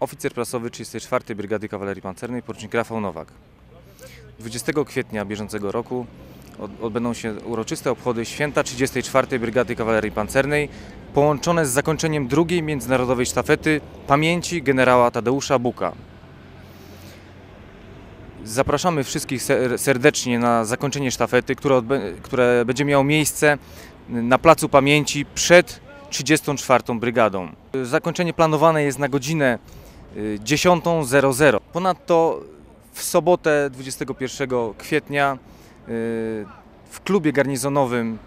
Oficer prasowy 34. Brygady Kawalerii Pancernej, porucznik Rafał Nowak. 20 kwietnia bieżącego roku odbędą się uroczyste obchody święta 34. Brygady Kawalerii Pancernej, połączone z zakończeniem drugiej międzynarodowej sztafety pamięci generała Tadeusza Buka. Zapraszamy wszystkich ser- serdecznie na zakończenie sztafety, które, które będzie miało miejsce na Placu Pamięci przed 34. Brygadą. Zakończenie planowane jest na godzinę y, 10.00. Ponadto w sobotę 21 kwietnia y, w klubie garnizonowym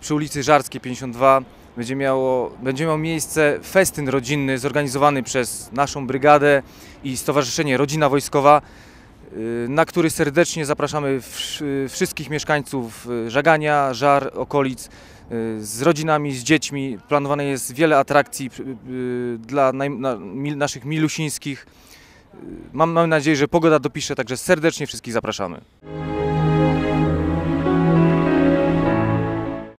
przy ulicy Żarskiej 52 będzie, miało, będzie miał miejsce festyn rodzinny zorganizowany przez naszą brygadę i Stowarzyszenie Rodzina Wojskowa, y, na który serdecznie zapraszamy wsz- wszystkich mieszkańców y, Żagania, Żar, okolic y, z rodzinami, z dziećmi. Planowane jest wiele atrakcji y, y, dla naszych milusińskich. Y, Mam, mam nadzieję, że pogoda dopisze, także serdecznie wszystkich zapraszamy.